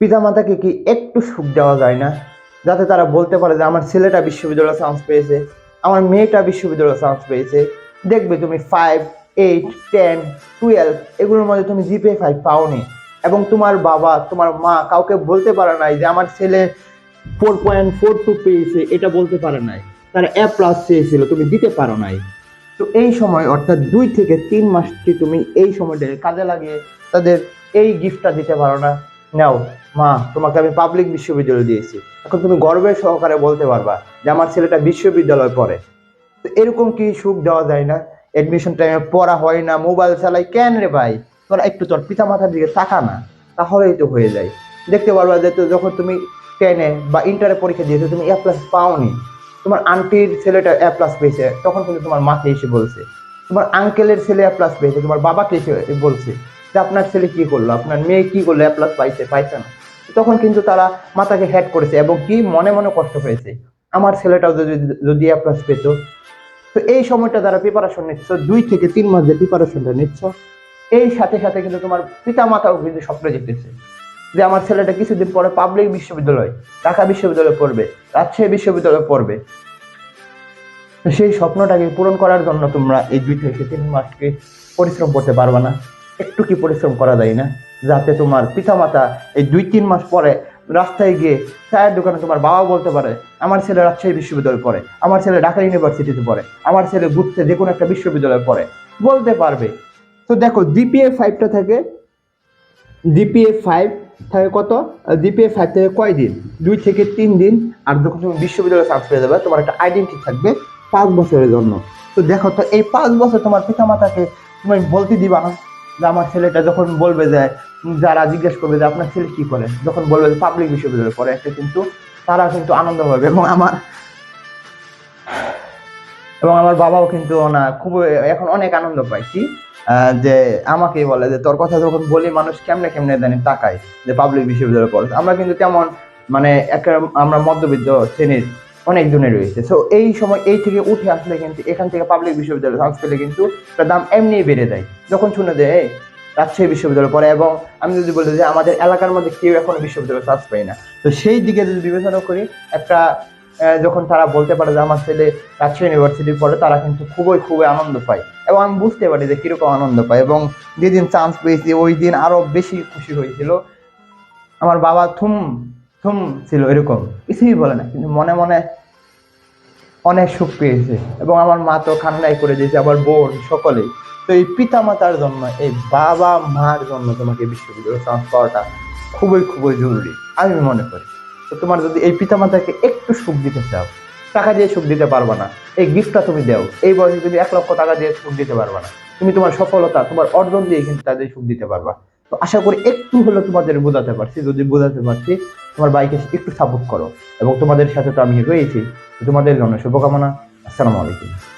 পিতামাতাকে কি একটু সুখ দেওয়া যায় না? যাতে তারা বলতে পারে যে, আমার ছেলেটা বিশ্ববিদ্যালয়ে চান্স পেয়েছে, আমার মেয়েটা বিশ্ববিদ্যালয়ে চান্স পেয়েছে। দেখবে তুমি ফাইভ এইট টেন টুয়েলভ এগুলোর মধ্যে তুমি জিপে ফাইভ পাওনি। এবং তোমার বাবা, তোমার মা কাউকে বলতে পারে নাই যে, আমার ছেলে ফোর পয়েন্ট ফোর টু পেয়েছে, এটা বলতে পারে নাই। তারা এ প্লাস চেয়েছিল, তুমি দিতে পারো নাই। তো এই সময়, অর্থাৎ দুই থেকে তিন মাসটি তুমি এই সময়টাকে কাজে লাগিয়ে তাদের এই গিফটটা দিতে পারো না। নাও, মা, তোমাকে আমি পাবলিক বিশ্ববিদ্যালয় দিয়েছি। এখন তুমি গর্বের সহকারে বলতে পারবা যে আমার ছেলেটা বিশ্ববিদ্যালয় পড়ে। তো এরকম কি সুখ দেওয়া যায় না? এডমিশন টাইমে পড়া হয় না মোবাইল চালাই, কেন রে ভাই? তোরা একটু তোর পিতা মাতার দিকে তাকা না, তাহলেই তো হয়ে যায়। দেখতে পারবা যে তো যখন তুমি টেনে বা ইন্টারে পরীক্ষা দিয়েছ, তুমি এ প্লাস পাওনি। তোমার আন্টির ছেলেটা এ প্লাস পেয়েছে, তখন কিন্তু তোমার মাকে এসে বলছে। তোমার আঙ্কেলের ছেলে এ প্লাস পেয়েছে, তোমার বাবাকে এসে বলছে। যে আপনার ছেলে কি করল? আপনার মেয়ে কি করল? এ প্লাস পাইছে পাইছে না। তখন কিন্তু তারা মাতাকে হ্যাট করেছে এবং কি মনে মনে কষ্ট পেয়েছে। আমার ছেলেটাও যদি যদি এ প্লাস পেত। তো এই সময়টা তারা প্রিপারেশন নিচ্ছ। দুই থেকে তিন মাস যে প্রিপারেশনটা নিচ্ছ, এই সাথে সাথে কিন্তু তোমার পিতা মাতাও কিন্তু স্বপ্ন জিতেছে যে আমার ছেলেটা কিছুদিন পরে পাবলিক বিশ্ববিদ্যালয়, ঢাকা বিশ্ববিদ্যালয়ে পড়বে, রাজশাহী বিশ্ববিদ্যালয়ে পড়বে। সেই স্বপ্নটাকে পূরণ করার জন্য তোমরা এই দুই থেকে তিন মাসকে পরিশ্রম করতে পারবে না। একটু কি পরিশ্রম করা যায় না। যাতে তোমার পিতামাতা এই দুই তিন মাস পরে রাস্তায় গিয়ে চায়ের দোকানে তোমার বাবা বলতে পারে, আমার ছেলে রাজশাহী বিশ্ববিদ্যালয়ে পড়ে, আমার ছেলে ঢাকা ইউনিভার্সিটিতে পড়ে, আমার ছেলে ঘুরতে যে কোনো একটা বিশ্ববিদ্যালয়ে পড়ে। বলতে পারবে। তো দেখো, জিপিএ ফাইভটা থাকে। জিপিএ ফাইভ থাকে কত? জিপিএ ফাইভ থেকে কয় দিন? দুই থেকে তিন দিন, আর যখন তুমি বিশ্ববিদ্যালয়ে চান্স পেয়ে যাবে, তোমার একটা আইডেন্টি থাকবে পাঁচ বছরের জন্য। তো দেখো, তো এই পাঁচ বছর তোমার পিতামাতাকে তুমি বলতে দিবা না যে আমার ছেলেটা যখন বলবে যে, যারা জিজ্ঞেস করবে যে আপনার ছেলে কি করে? যখন বলবে যে পাবলিক বিশ্ববিদ্যালয়ে পড়ে একটা কিন্তু তারা কিন্তু আনন্দ পাবে এবং আমার এবং আমার বাবাও কিন্তু না, খুব এখন অনেক আনন্দ পাইছি যে আমাকেই বলে যে, তোর কথা যখন বলি, মানুষ কেমনে কেমনে জানি তাকায় যে পাবলিক বিশ্ববিদ্যালয়ে পড়ে আমরা কিন্তু তেমন মানে একটা, আমরা মধ্যবিত্ত শ্রেণির অনেক জনে রয়েছে। সো এই সময়, এই থেকে উঠে আসলে কিন্তু এখান থেকে পাবলিক বিশ্ববিদ্যালয় চান্স পেলে কিন্তু তার দাম এমনি বেড়ে যায়। যখন শুনে যে এই, রাজশাহী বিশ্ববিদ্যালয় পড়ে। এবং আমি যদি বলি যে, আমাদের এলাকার মধ্যে কেউ এখন বিশ্ববিদ্যালয়ে চান্স পাই না। তো সেই দিকে যদি বিবেচনা করি, একটা যখন তারা বলতে পারে যে, আমার ছেলে রাজশাহী ইউনিভার্সিটি পড়ে, তারা কিন্তু খুবই খুবই আনন্দ পায়। এবং আমি বুঝতে পারি যে, কীরকম আনন্দ পায়। এবং যেদিন চান্স পেয়েছি, ওই দিন আরও বেশি খুশি হয়েছিল। আমার বাবা থুম থুম ছিল এরকম। কিছুই বলে না। কিন্তু মনে মনে অনেক সুখ পেয়েছে এবং আমার মা তো কান্নাই করে দিয়েছে আবার বোন, সকলেই। তো এই পিতা মাতার জন্য, এই বাবা মার জন্য তোমাকে বিশ্ববিদ্যালয়ে চান্স পাওয়াটা খুবই খুবই জরুরি, আমি মনে করি। তো তোমার যদি এই পিতা মাতাকে একটু সুখ দিতে চাও, টাকা দিয়ে সুখ দিতে পারবা না, এই গিফটটা তুমি দাও। এই বয়সে তুমি এক লক্ষ টাকা দিয়ে সুখ দিতে পারবা না। তুমি তোমার সফলতা, তোমার অর্জন দিয়ে কিন্তু তাদের সুখ দিতে পারবা। তো আশা করি একটু হলেও তোমাদের বোঝাতে পারছি, যদি বোঝাতে পারছি, তোমার বাইকে একটু সাপোর্ট করো। এবং তোমাদের সাথে তো আমি রয়েছি। তোমাদের জন্য শুভকামনা। আসসালামু আলাইকুম।